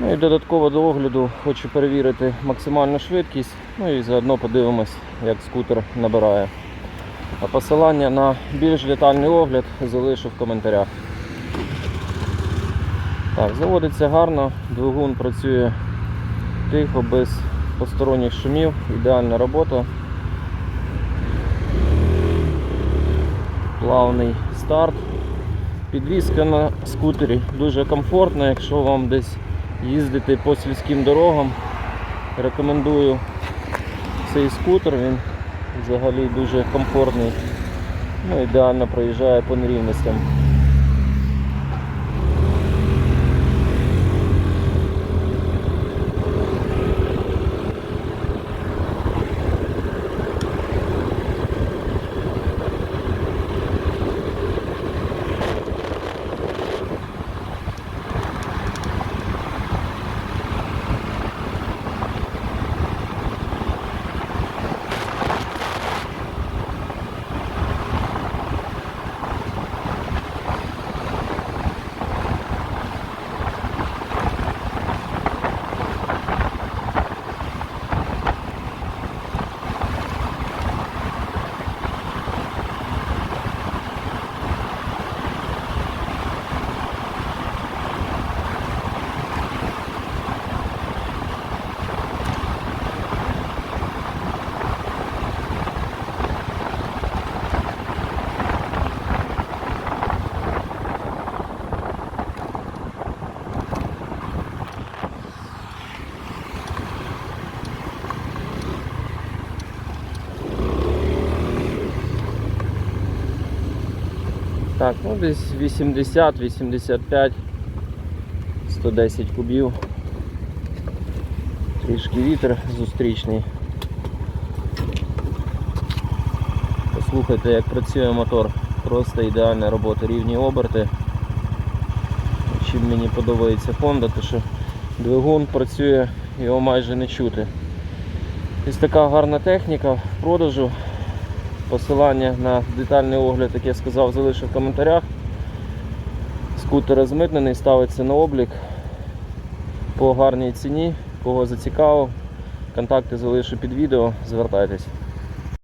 Ну і додатково до огляду хочу перевірити максимальну швидкість, ну і заодно подивимось, як скутер набирає. А посилання на більш детальний огляд залишу в коментарях. Так, заводиться гарно, двигун працює тихо, без посторонніх шумів, ідеальна робота. Плавний старт. Підвізка на скутері дуже комфортна, якщо вам десь їздити по сільським дорогам. Рекомендую цей скутер, він взагалі дуже комфортний. Ну, ідеально проїжджає по нерівностям. Так, ну десь 80, 85, 110 кубів. Трішки вітер зустрічний. Послухайте, як працює мотор. Просто ідеальна робота, рівні оберти. Чим мені подобається Honda, то що двигун працює, його майже не чути. Ось така гарна техніка в продажу. Посилання на детальний огляд, як я сказав, залишу в коментарях. Скутер розмитнений, ставиться на облік по гарній ціні. Кого зацікавив, контакти залишу під відео, звертайтесь.